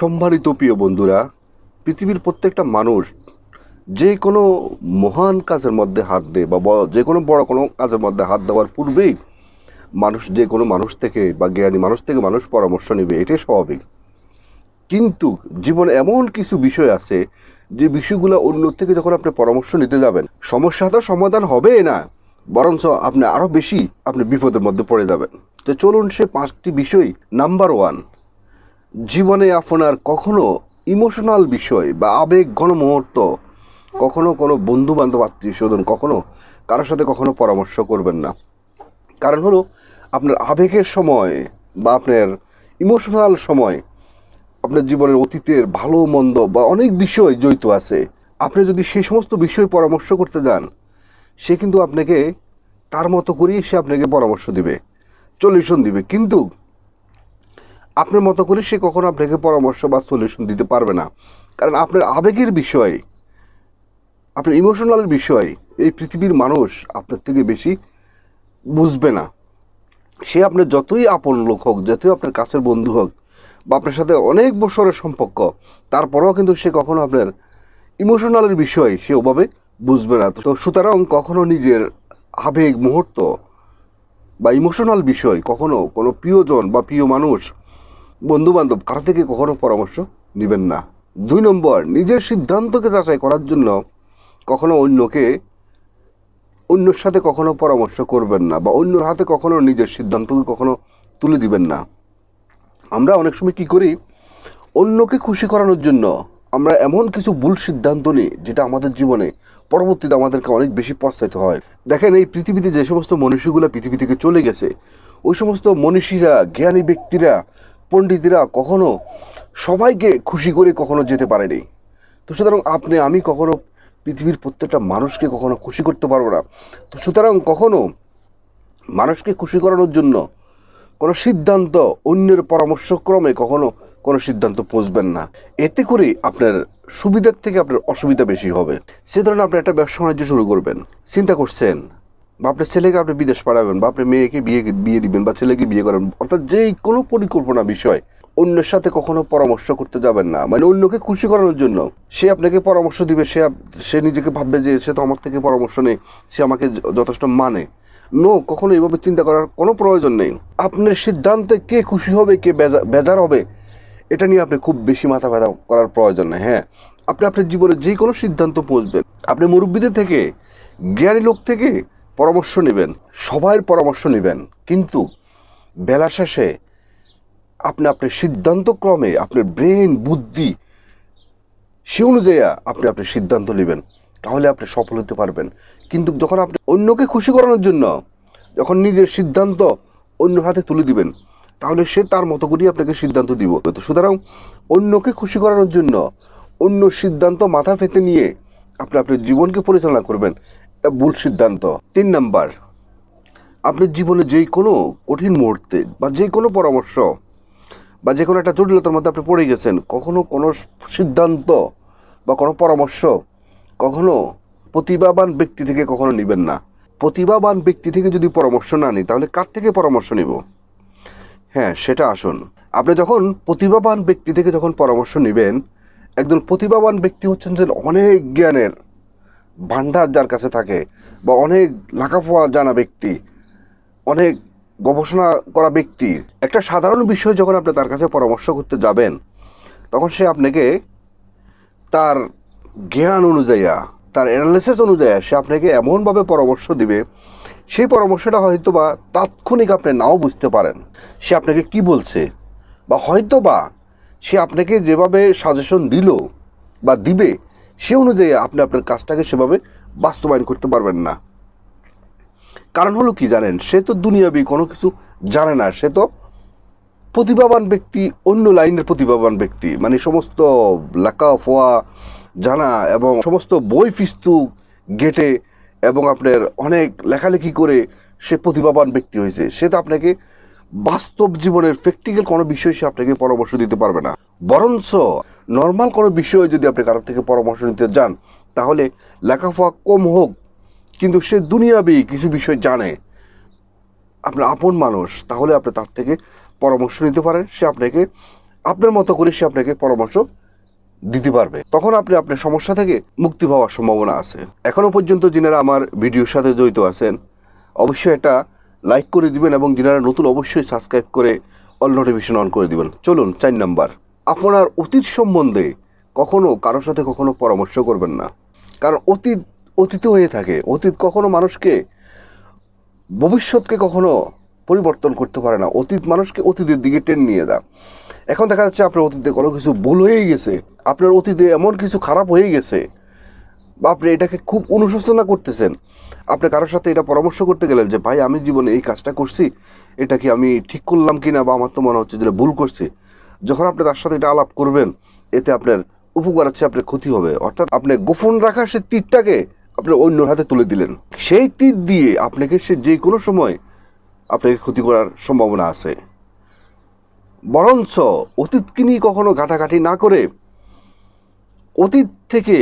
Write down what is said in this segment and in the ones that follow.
সম্মানিত প্রিয় বন্ধুরা, পৃথিবীর প্রত্যেকটা মানুষ যে কোনো মহান কাজের মধ্যে হাত দেয় বা যে কোনো বড় কোনো কাজের মধ্যে হাত দেওয়ার পূর্বেই মানুষ যে কোনো মানুষ থেকে বা জ্ঞানী মানুষ থেকে মানুষ পরামর্শ নেবে, এটাই স্বাভাবিক। কিন্তু জীবনে এমন কিছু বিষয় আছে যে বিষয়গুলো অন্য থেকে যখন আপনি পরামর্শ নিতে যাবেন, সমস্যা তো সমাধান হবে না, বরঞ্চ আপনি আরও বেশি আপনি বিপদের মধ্যে পড়ে যাবেন। তো চলুন সে পাঁচটি বিষয় নাম্বার ওয়ান জীবনে আপনার কখনো ইমোশনাল বিষয় বা আবেগ ঘনমুহূর্ত, কখনো কোনো বন্ধু বান্ধব আত্মীয় স্বজন কখনো কারোর সাথে কখনো পরামর্শ করবেন না। কারণ হলো, আপনার আবেগের সময় বা আপনার ইমোশনাল সময় আপনার জীবনের অতীতের ভালো, মন্দ বা অনেক বিষয় জড়িত আছে। আপনি যদি সেই সমস্ত বিষয় পরামর্শ করতে যান, সে কিন্তু আপনাকে তার মতো করেই সে আপনাকে পরামর্শ দিবে সলিউশন দিবে। কিন্তু আপনার মতো করে সে কখনো আপনাকে পরামর্শ বা সলিউশন দিতে পারবে না। কারণ আপনার আবেগের বিষয়, আপনার ইমোশনাল বিষয়, এই পৃথিবীর মানুষ আপনার থেকে বেশি বুঝবে না। সে আপনার যতই আপন লোক হোক, যতই আপনার কাছের বন্ধু হোক, বা আপনার সাথে অনেক বছরের সম্পর্ক, তারপরেও কিন্তু সে কখনো আপনার ইমোশনালের বিষয় সে ওভাবে বুঝবে না। তো সুতরাং কখনো নিজের আবেগ, মুহূর্ত বা ইমোশনাল বিষয় কখনো কোনো প্রিয়জন বা প্রিয় মানুষ বন্ধু বান্ধব কারও থেকে কখনো পরামর্শ নেবেন না। দুই নম্বর, নিজের সিদ্ধান্তকে যাচাই করার জন্য কখনো অন্যকে, অন্যর সাথে কখনো পরামর্শ করবেন না বা অন্যর হাতে কখনো নিজের সিদ্ধান্তকে কখনো তুলে দিবেন না। আমরা অনেক সময় কি করি, অন্যকে খুশি করানোর জন্য আমরা এমন কিছু ভুল সিদ্ধান্ত নিই, যেটা আমাদের জীবনে পরবর্তীতে আমাদেরকে অনেক বেশি পস্তাইতে হয়। দেখেন, এই পৃথিবীতে যে সমস্ত মনীষীগুলো পৃথিবী থেকে চলে গেছে, ওই সমস্ত মনীষীরা, জ্ঞানী ব্যক্তিরা পণ্ডিতরা কখনো সবাইকে খুশি করে কখনো যেতে পারেনি। তো সুতরাং আপনি, আমি কখনো পৃথিবীর প্রত্যেকটা মানুষকে কখনো খুশি করতে পারব না। তো সুতরাং কখনো মানুষকে খুশি করানোর জন্য কোনো সিদ্ধান্ত, অন্যের পরামর্শক্রমে কখনো কোনো সিদ্ধান্ত পৌঁছবেন না। এতে করে আপনার সুবিধার থেকে আপনার অসুবিধা বেশি হবে। সে ধরনের আপনি একটা ব্যবসা বাণিজ্য শুরু করবেন। চিন্তা করছেন বা ছেলেকে আপনি বিদেশ পাঠাবেন বা আপনি মেয়েকে বিয়ে বিয়ে দিবেন বা ছেলেকে বিয়ে করেন অর্থাৎ যেই কোনো পরিকল্পনা বিষয়, অন্যের সাথে কখনো পরামর্শ করতে যাবেন না। মানে অন্যকে খুশি করানোর জন্য। সে আপনাকে পরামর্শ দিবে, সে সে নিজেকে ভাববে যে সে তো আমার থেকে পরামর্শ নেই, সে আমাকে যথেষ্ট মানে। নো, কখনো এইভাবে চিন্তা করার কোনো প্রয়োজন নেই। আপনার সিদ্ধান্তে কে খুশি হবে, কে বেজা- বেজার হবে, এটা নিয়ে আপনি খুব বেশি মাথা ব্যথা করার প্রয়োজন নেই হ্যাঁ। আপনি আপনার জীবনে যে কোনো সিদ্ধান্ত পৌঁছবেন। আপনি মুরব্বীদের থেকে, জ্ঞানী লোক থেকে পরামর্শ নেবেন সবার পরামর্শ নেবেন, কিন্তু বেলা শেষে আপনি আপনার সিদ্ধান্ত ক্রমে আপনার ব্রেন, বুদ্ধি, সে অনুযায়ী আপনি আপনার সিদ্ধান্ত নেবেন, তাহলে আপনি সফল হতে পারবেন। কিন্তু যখন আপনি অন্যকে খুশি করানোর জন্য যখন নিজের সিদ্ধান্ত অন্য হাতে তুলে দিবেন, তাহলে সে তার মতো করেই আপনাকে সিদ্ধান্ত দিব। তো সুতরাং অন্যকে খুশি করানোর জন্য অন্য সিদ্ধান্ত মাথা পেতে নিয়ে আপনি আপনার জীবনকে পরিচালনা করবেন। এটা ভুল সিদ্ধান্ত। তিন নাম্বার আপনার জীবনে যেই কোনো কঠিন মুহূর্তে বা যে কোনো পরামর্শ বা যে কোনো একটা জটিলতার মধ্যে আপনি পড়ে গেছেন, কখনো কোনো সিদ্ধান্ত বা কোনো পরামর্শ কখনো প্রতিভাবান ব্যক্তি থেকে কখনো নেবেন না। প্রতিভাবান ব্যক্তি থেকে যদি পরামর্শ না নিই, তাহলে কার থেকে পরামর্শ নিব? হ্যাঁ সেটা আসুন। আপনি যখন প্রতিভাবান ব্যক্তি থেকে যখন পরামর্শ নেবেন, একজন প্রতিভাবান ব্যক্তি হচ্ছেন যে অনেক জ্ঞানের ভান্ডার যার কাছে থাকে বা অনেক লেখাপড়া জানা ব্যক্তি, অনেক গবেষণা করা ব্যক্তি, একটা সাধারণ বিষয় যখন আপনি তার কাছে পরামর্শ করতে যাবেন, তখন সে আপনাকে তার জ্ঞান অনুযায়ী, তার অ্যানালিসিস অনুযায়ী সে আপনাকে এমনভাবে পরামর্শ দিবে, সেই পরামর্শটা হয়তো বা তাৎক্ষণিক আপনি নাও বুঝতে পারেন। সে আপনাকে কি বলছে? বা হয়তো বা সে আপনাকে যেভাবে সাজেশন দিল বা দিবে সে অনুযায়ী আপনি আপনার কাজটাকে সেভাবে বাস্তবায়ন করতে পারবেন না। কারণ হলো কি জানেন? সে তো দুনিয়াবি কোনো কিছু জানে না। সে তো প্রতিভাবান ব্যক্তি, অন্য লাইনের প্রতিভাবান ব্যক্তি। মানে সমস্ত লেখা ফোয়া জানা এবং সমস্ত বই ফিস্তু গেটে এবং আপনার অনেক লেখালেখি করে সে প্রতিভাবান ব্যক্তি হয়েছে। সে তো আপনাকে বাস্তব জীবনের প্র্যাকটিক্যাল কোনো বিষয় সে আপনাকে পরামর্শ দিতে পারবে না। বরঞ্চ নর্মাল কোনো বিষয়ে যদি আপনি কারোর থেকে পরামর্শ নিতে যান, তাহলে লেখাপড়া কম হোক, কিন্তু সে দুনিয়াবি কিছু বিষয় জানে। আপনার আপন মানুষ, তাহলে আপনি তার থেকে পরামর্শ নিতে পারেন, সে আপনাকে, আপনার মতো করে সে আপনাকে পরামর্শ দিতে পারবে। তখন আপনি আপনার সমস্যা থেকে মুক্তি পাওয়ার সম্ভাবনা আছে। এখনও পর্যন্ত যিনারা আমার ভিডিওর সাথে জড়িত আছেন, অবশ্যই এটা লাইক করে দিবেন এবং যিনারা নতুন, অবশ্যই সাবস্ক্রাইব করে অল নোটিফিকেশন অন করে দিবেন। চলুন, চার নাম্বার। আপনার অতীত সম্বন্ধে কখনো কারোর সাথে কখনো পরামর্শ করবেন না। কারণ অতীত অতীত হয়ে থাকে। অতীত কখনো মানুষকে, ভবিষ্যৎকে কখনো পরিবর্তন করতে পারে না। অতীত মানুষকে অতীতের দিকে টেন নিয়ে দেয় এখন দেখা যাচ্ছে আপনার অতীতে কোনো কিছু ভুল হয়ে গেছে। আপনার অতীতে এমন কিছু খারাপ হয়ে গেছে বা আপনি এটাকে খুব অনুশোচনা করতেছেন। আপনি কারোর সাথে এটা পরামর্শ করতে গেলেন যে, ভাই, আমি জীবনে এই কাজটা করছি। এটা কি আমি ঠিক করলাম কি না বা আমার তো মনে হচ্ছে যে ভুল করছি। যখন আপনি তার সাথে এটা আলাপ করবেন, এতে আপনার উপকার আছে আপনার ক্ষতি হবে। অর্থাৎ আপনি গোপন রাখা সে তীরটাকে আপনি অন্যর হাতে তুলে দিলেন। সেই তীর দিয়ে আপনাকে সে যে কোনো সময় আপনাকে ক্ষতি করার সম্ভাবনা আছে। বরঞ্চ অতীতকে নিয়ে কখনো ঘাটাঘাটি না করে অতীত থেকে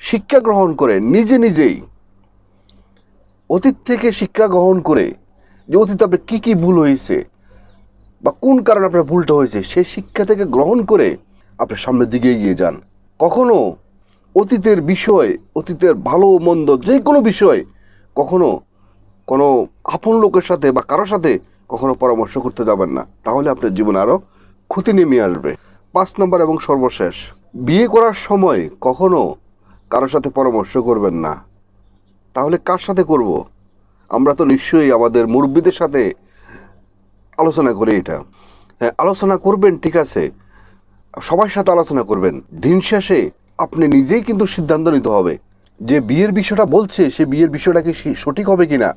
শিক্ষা গ্রহণ করে, নিজে নিজেই অতীত থেকে শিক্ষা গ্রহণ করে যে অতীত আপনার কী কী ভুল হয়েছে বা কোন কারণে আপনার ভুলটা হয়েছে সেই শিক্ষা থেকে গ্রহণ করে আপনি সামনের দিকে এগিয়ে যান। কখনো অতীতের বিষয়, অতীতের ভালো মন্দ যে কোনো বিষয় কখনো কোনো আপন লোকের সাথে বা কারোর সাথে কখনো পরামর্শ করতে যাবেন না। তাহলে আপনার জীবনে আরও ক্ষতি নেমে আসবে। পাঁচ নম্বর এবং সর্বশেষ, বিয়ে করার সময় কখনো কারোর সাথে পরামর্শ করবেন না। তাহলে কার সাথে করব? আমরা তো নিশ্চয়ই আমাদের মুরব্বীদের সাথে আলোচনা করি এটা। হ্যাঁ আলোচনা করবেন, ঠিক আছে। সবার সাথে আলোচনা করবেন। দিন শেষে আপনি নিজেই কিন্তু সিদ্ধান্ত নিতে হবে যে বিয়ের বিষয়টা বলছে, সে বিয়ের বিষয়টা কি সঠিক হবে কিনা।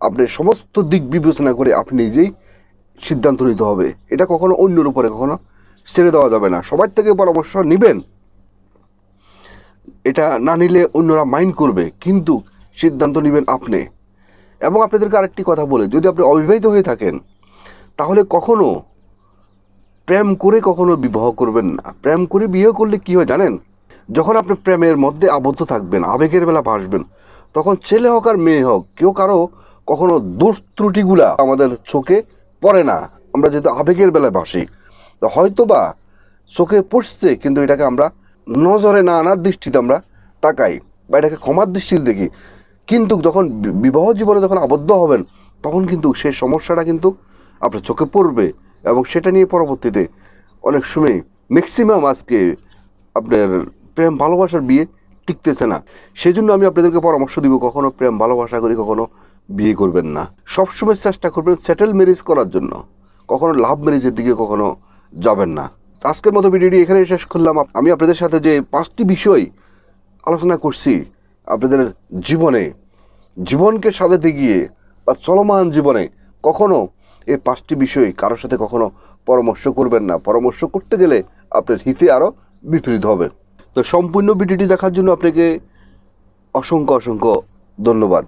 আপনি সমস্ত দিক বিবেচনা করে আপনি নিজেই সিদ্ধান্ত নিতে হবে। এটা কখনো অন্যের উপরে কখনো ছেড়ে দেওয়া যাবে না। সবার থেকে পরামর্শ নেবেন। এটা না নিলে অন্যরা মাইন্ড করবে, কিন্তু সিদ্ধান্ত নেবেন আপনি। এবং আপনাদেরকে আরেকটি কথা বলে, যদি আপনি অবিবাহিত হয়ে থাকেন তাহলে কখনো? প্রেম করে কখনো বিবাহ করবেন না। প্রেম করে বিয়ে করলে কি হয় জানেন? যখন আপনি প্রেমের মধ্যে আবদ্ধ থাকবেন, আবেগের বেলা ভাসবেন, তখন ছেলে হোক আর মেয়ে হোক, কেউ কারও কখনো দোষ ত্রুটিগুলা আমাদের চোখে পড়ে না। আমরা যেহেতু আবেগের বেলায় ভাসি, তো হয়তো বা চোখে পড়ছে, কিন্তু এটাকে আমরা নজরে না আনার দৃষ্টিতে আমরা তাকাই বা এটাকে ক্ষমার দৃষ্টিতে দেখি। কিন্তু যখন বিবাহ জীবনে যখন আবদ্ধ হবেন, তখন কিন্তু সেই সমস্যাটা কিন্তু আপনার চোখে পড়বে এবং সেটা নিয়ে পরবর্তীতে অনেক সময় ম্যাক্সিমাম আজকে আপনার প্রেম ভালোবাসার বিয়ে টিকতেছে না। সেই জন্য আমি আপনাদেরকে পরামর্শ দিব, কখনো প্রেম ভালোবাসা করে কখনো বিয়ে করবেন না। সবসময় চেষ্টা করবেন সেটেল ম্যারেজ করার জন্য। কখনো লাভ ম্যারেজের দিকে কখনো যাবেন না। আজকের মতো ভিডিওটি এখানে শেষ করলাম। আমি আপনাদের সাথে যে পাঁচটি বিষয় আলোচনা করছি, আপনাদের জীবনে, জীবনকে সাজাতে গিয়ে বা চলমান জীবনে কখনো এই পাঁচটি বিষয় কারোর সাথে কখনো পরামর্শ করবেন না। পরামর্শ করতে গেলে আপনার হিতে আরও বিপরীত হবে। তো সম্পূর্ণ ভিডিওটি দেখার জন্য আপনাকে অসংখ্য অসংখ্য ধন্যবাদ।